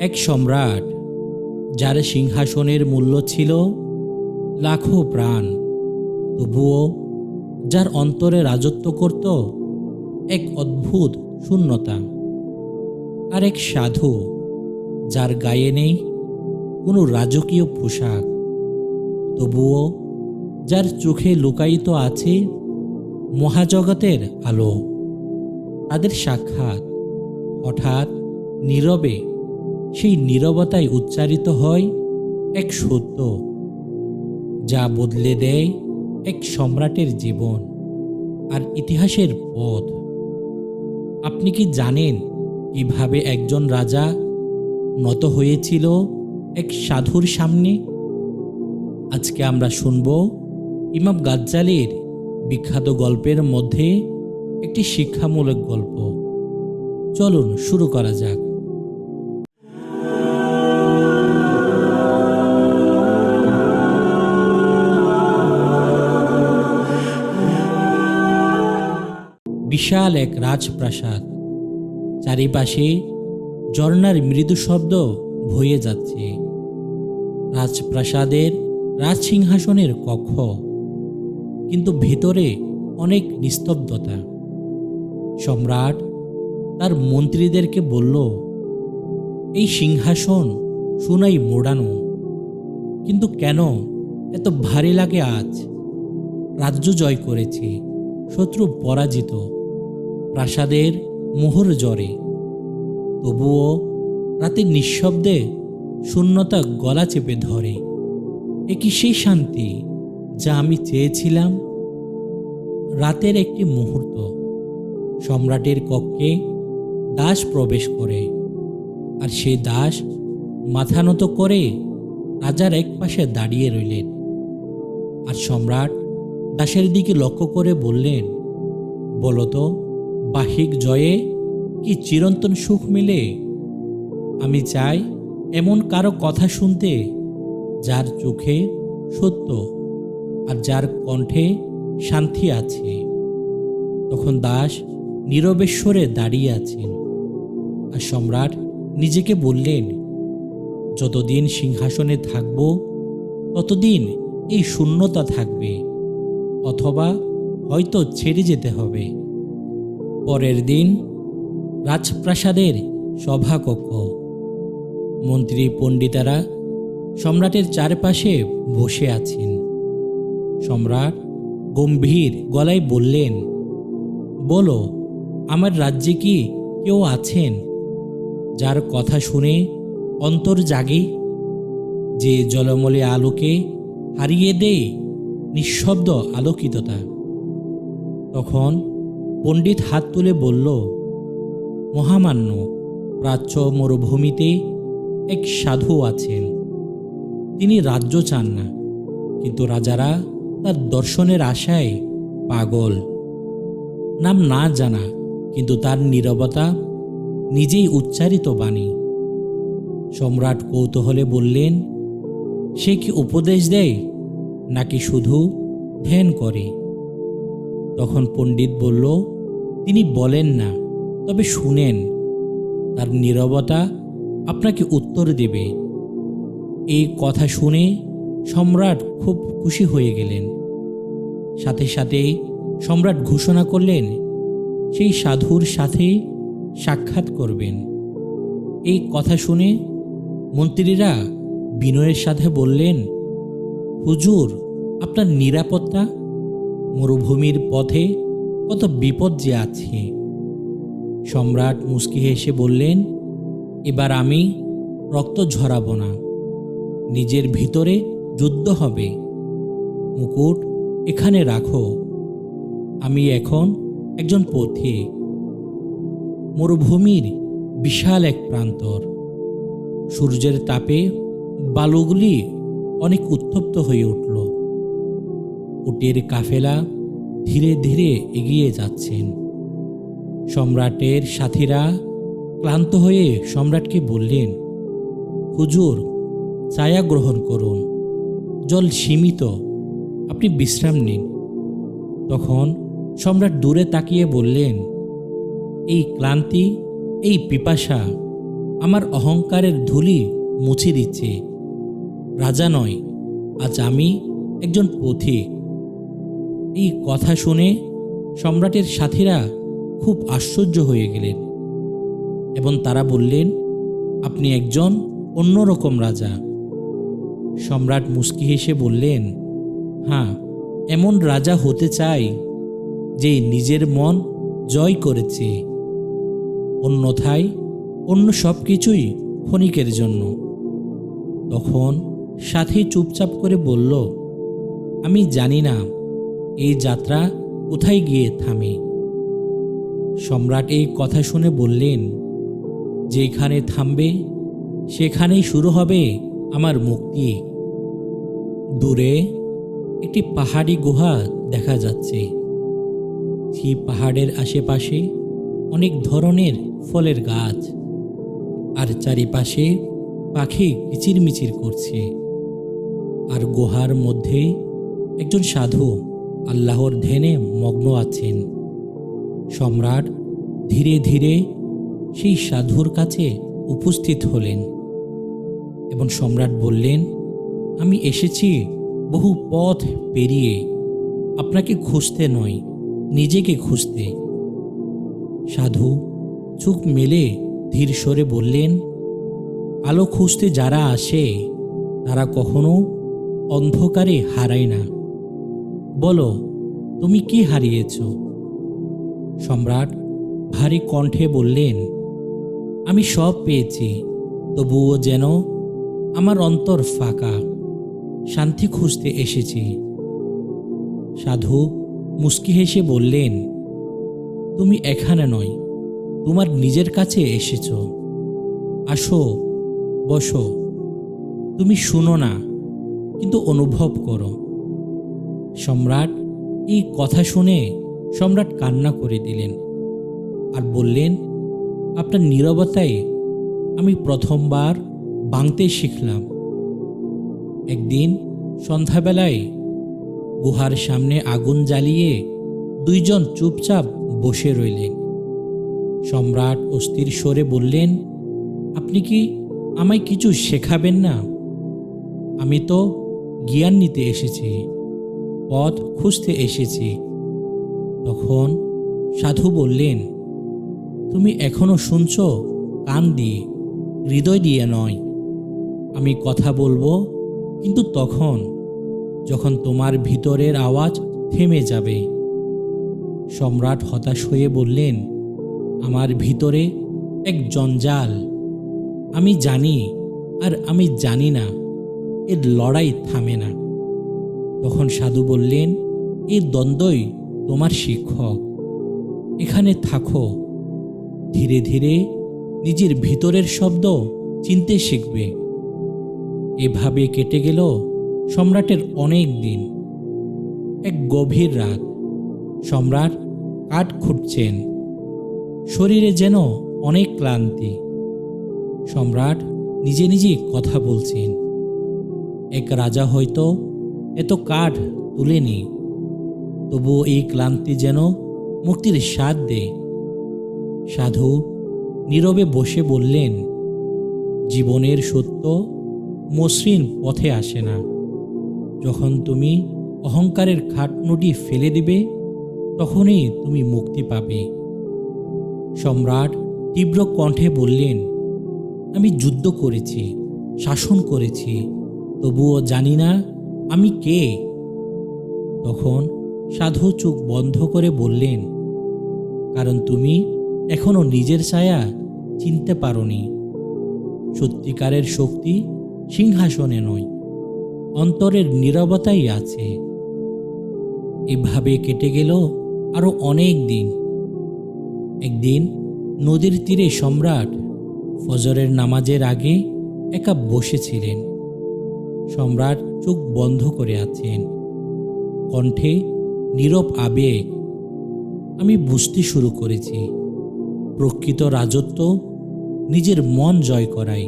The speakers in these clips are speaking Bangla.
এক সম্রাট, যার সিংহাসনের মূল্য ছিল লাখো প্রাণ, তবুও যার অন্তরে রাজত্ব করত এক অদ্ভুত শূন্যতা আর এক সাধু, যার গায়ে নেই কোনো রাজকীয় পোশাক, তবুও যার চোখে লুকায়িত আছে মহাজগতের আলো। তাদের সাক্ষাৎ হঠাৎ নীরবে সেই নীরবতায় উচ্চারিত হয় এক সত্য, যা বদলে দেয় এক সম্রাটের জীবন আর ইতিহাসের পথ। আপনি কি জানেন কীভাবে একজন রাজা নত হয়েছিল এক সাধুর সামনে? আজকে আমরা শুনব ইমাম গাজ্জালির বিখ্যাত গল্পের মধ্যে একটি শিক্ষামূলক গল্প। চলুন শুরু করা যাক। বিশাল এক রাজপ্রাসাদ। চারিপাশে ঝর্ণার মৃদু শব্দ ভয়ে যাচ্ছে। রাজপ্রাসাদের রাজসিংহাসনের কক্ষ, কিন্তু ভেতরে অনেক নিস্তব্ধতা। সম্রাট তার মন্ত্রীদেরকে বলল, এই সিংহাসন সোনাই মোড়ানো, কিন্তু কেন এত ভারী লাগে আজ? রাজ্য জয় করেছে, শত্রু পরাজিত প্রাসাদের মোহর জ্বরে। তবুও রাতে নিঃশব্দে শূন্যতা গলা চেপে ধরে। এ কি সেই শান্তি যা আমি চেয়েছিলাম? রাতের একটি মুহূর্ত। সম্রাটের কক্ষে দাস প্রবেশ করে। আর সে দাস মাথা নত করে রাজার এক পাশে দাঁড়িয়ে রইলেন। আর সম্রাট দাসের দিকে লক্ষ্য করে বললেন বলতো বাহিক জয়ে কি চিরন্তন সুখ মিলে? আমি চাই এমন কারও কথা শুনতে, যার চোখে সত্য আর যার কণ্ঠে শান্তি আছে। তখন দাস নীরবেশ্বরে দাঁড়িয়ে আছেন আর সম্রাট নিজেকে বললেন, যতদিন সিংহাসনে থাকব, ততদিন এই শূন্যতা থাকবে, অথবা হয়তো ছেড়ে যেতে হবে। পরের দিন রাজপ্রাসাদের সভাকক্ষ। মন্ত্রী পণ্ডিতারা সম্রাটের চারপাশে বসে আছেন। সম্রাট গম্ভীর গলায় বললেন, বলো, আমার রাজ্যে কি কেউ আছেন যার কথা শুনে অন্তর জাগে? যে জলমলে আলোকে হারিয়ে দেয় নিঃশব্দ আলোকিততা। তখন পণ্ডিত হাত তুলে বলল, মহামান্য, প্রাচ্য মরুভূমিতে এক সাধু আছেন। তিনি রাজ্য চান না, কিন্তু রাজারা তার দর্শনের আশায় পাগল। নাম না জানা, কিন্তু তার নীরবতা নিজেই উচ্চারিত বাণী। সম্রাট কৌতূহলে বললেন, সে কি উপদেশ দেয়, নাকি শুধু ধ্যান করে? তখন পণ্ডিত বলল, তিনি বলেন না, তবে শুনেন। তার নীরবতা আপনাকে উত্তর দেবে। এই কথা শুনে সম্রাট খুব খুশি হয়ে গেলেন। সাথে সাথে সম্রাট ঘোষণা করলেন, সেই সাধুর সাথে সাক্ষাৎ করবেন। এই কথা শুনে মন্ত্রীরা বিনয়ের সাথে বললেন, হুজুর, আপনার নিরাপত্তা মরুভূমির পথে কত বিপদ যে আছে। সম্রাট মুস্কি হেসে বললেন, এবার আমি রক্ত ঝরাব না, নিজের ভিতরে যুদ্ধ হবে। মুকুট এখানে রাখো, আমি এখন একজন পথিক। মরুভূমির বিশাল এক প্রান্তর। সূর্যের তাপে বালুগুলি অনেক উত্তপ্ত হয়ে উঠল। উটের কাফেলা ধীরে ধীরে এগিয়ে যাচ্ছেন। সম্রাটের সাথীরা ক্লান্ত হয়ে সম্রাটকে বললেন, হুজুর, ছায়া গ্রহণ করুন। জল সীমিত, আপনি বিশ্রাম নিন। তখন সম্রাট দূরে তাকিয়ে বললেন, এই ক্লান্তি, এই পিপাসা আমার অহংকারের ধুলি মুছে দিচ্ছে। রাজা নয়, আজ আমি একজন পথিক। এই কথা শুনে সম্রাটের সাথীরা খুব আশ্চর্য হয়ে গেলেন এবং তারা বললেন, আপনি একজন অন্যরকম রাজা। সম্রাট মুস্কি হেসে বললেন হ্যাঁ এমন রাজা হতে চাই যে নিজের মন জয় করেছে, অন্যথায় অন্য সব কিছুই ক্ষণিকের জন্য। তখন সাথী চুপচাপ করে বলল, আমি জানি না এই যাত্রা কোথায় গিয়ে থামে? সম্রাট এই কথা শুনে বললেন, যেখানে থামবে, সেখানেই শুরু হবে আমার মুক্তি। দূরে একটি পাহাড়ি গুহা দেখা যাচ্ছে। সেই পাহাড়ের আশেপাশে অনেক ধরনের ফলের গাছ, আর চারিপাশে পাখি কিচিরমিচির করছে। আর গুহার মধ্যে একজন সাধু আল্লাহর ধ্যানে মগ্ন আছেন। সম্রাট ধীরে ধীরে সেই সাধুর কাছে উপস্থিত হলেন এবং সম্রাট বললেন, আমি এসেছি বহু পথ পেরিয়ে। আপনাকে খুঁজতে নয়, নিজেকে খুঁজতে। সাধু চোখ মেলে ধীর স্বরে বললেন, আলো খুঁজতে যারা আসে, তারা কখনো অন্ধকারে হারায় না। বলো, তুমি কি হারিয়েছ? সম্রাট ভারী কণ্ঠে বললেন, আমি সব পেয়েছি, তবুও যেন আমার অন্তর ফাঁকা, শান্তি খুঁজতে এসেছি। সাধু মুস্কি হেসে বললেন, তুমি এখানে নয়, তোমার নিজের কাছে এসেছ। আসো, বসো, তুমি শুনো না, কিন্তু অনুভব করো। সম্রাট এই কথা শুনে সম্রাট কান্না করে দিলেন আর বললেন, আপনার নীরবতায় আমি প্রথমবার বাংতে শিখলাম। একদিন সন্ধ্যাবেলায় গুহার সামনে আগুন জ্বালিয়ে দুইজন চুপচাপ বসে রইলেন। সম্রাট অস্থির স্বরে বললেন, আপনি কি আমায় কিছু শেখাবেন না? আমি তো জ্ঞান নিতে এসেছি। পথ খুঁজতে এসেছি। তখন সাধু বললেন, তুমি এখনও শুনছ? কান দিয়ে, হৃদয় দিয়ে নয়। আমি কথা বলব কিন্তু তখন, যখন তোমার ভিতরের আওয়াজ থেমে যাবে। সম্রাট হতাশ হয়ে বললেন, আমার ভিতরে এক জঞ্জাল। আমি জানি আর আমি জানি না, এর লড়াই থামে না। তখন সাধু বললেন এই দ্বন্দ্বই তোমার শিক্ষক। এখানে থাকো। ধীরে ধীরে নিজের ভিতরের শব্দ চিনতে শিখবে। এভাবে কেটে গেল সম্রাটের অনেক দিন। এক গভীর রাত সম্রাট কাঠ খুঁটছেন। শরীরে যেন অনেক ক্লান্তি। সম্রাট নিজে নিজে কথা বলছেন। এক রাজা হয়তো এত কাঠ তুলেনি তবুও এই ক্লান্তি যেন মুক্তির স্বাদ দেয়। সাধু নীরবে বসে বললেন, জীবনের সত্য মসৃণ পথে আসে না। যখন তুমি অহংকারের খাটনুটি ফেলে দিবে, তখনই তুমি মুক্তি পাবে। সম্রাট তীব্র কণ্ঠে বললেন, আমি যুদ্ধ করেছি, শাসন করেছি, তবুও জানি না আমি কে? তখন সাধু চোখ বন্ধ করে বললেন, কারণ তুমি এখনও নিজের ছায়া চিনতে পারোনি। সত্যিকারের শক্তি সিংহাসনে নয়, অন্তরের নীরবতাই আছে। এভাবে কেটে গেল আরও অনেক দিন। একদিন নদীর তীরে সম্রাট ফজরের নামাজের আগে একা বসেছিলেন। সম্রাট চোখ বন্ধ করে আছেন। কণ্ঠে নীরব আবেগ। আমি বুঝতে শুরু করেছি, প্রকৃত রাজত্ব নিজের মন জয় করাই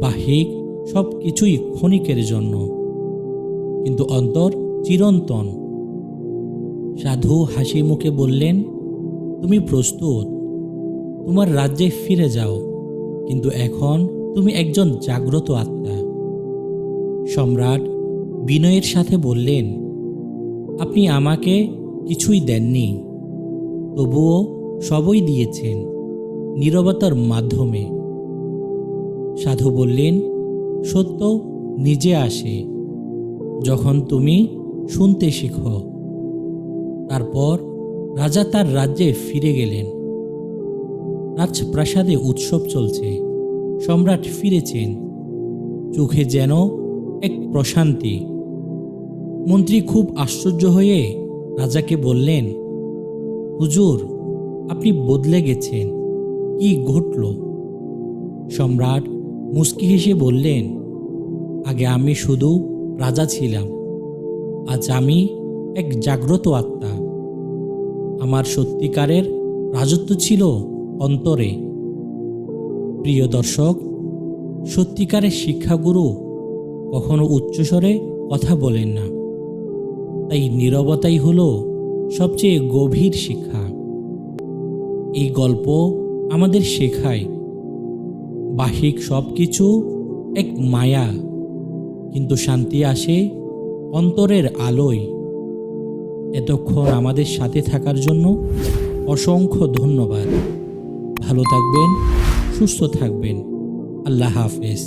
বাহিক সব কিছুই ক্ষণিকের জন্য। কিন্তু অন্তর চিরন্তন। সাধু হাসি মুখে বললেন, তুমি প্রস্তুত, তোমার রাজ্যে ফিরে যাও, কিন্তু এখন তুমি একজন জাগ্রত আত্মা। সম্রাট বিনয়ের সাথে বললেন, আপনি আমাকে কিছুই দেননি। তবুও সবই দিয়েছেন নীরবতার মাধ্যমে। সাধু বললেন, সত্য নিজে আসে যখন তুমি শুনতে শিখো। তারপর রাজা তার রাজ্যে ফিরে গেলেন। রাজপ্রাসাদে উৎসব চলছে। সম্রাট ফিরেছেন। চোখে যেন এক প্রশান্তি। মন্ত্রী খুব আশ্চর্য হয়ে রাজাকে বললেন, হুজুর, আপনি বদলে গেছেন। কি ঘটল? সম্রাট মুস্কি হেসে বললেন, আগে আমি শুধু রাজা ছিলাম, আজ আমি এক জাগ্রত আত্মা। আমার সত্যিকারের রাজত্ব ছিল অন্তরে। প্রিয় দর্শক, সত্যিকারের শিক্ষাগুরু কখনো উচ্চস্বরে কথা বলেন না। তাই নীরবতাই হল সবচেয়ে গভীর শিক্ষা। এই গল্প আমাদের শেখায় বাহিক সব কিছু এক মায়া, কিন্তু শান্তি আসে অন্তরের আলোয়। এতক্ষণ আমাদের সাথে থাকার জন্য অসংখ্য ধন্যবাদ। ভালো থাকবেন, সুস্থ থাকবেন। আল্লাহ হাফেজ।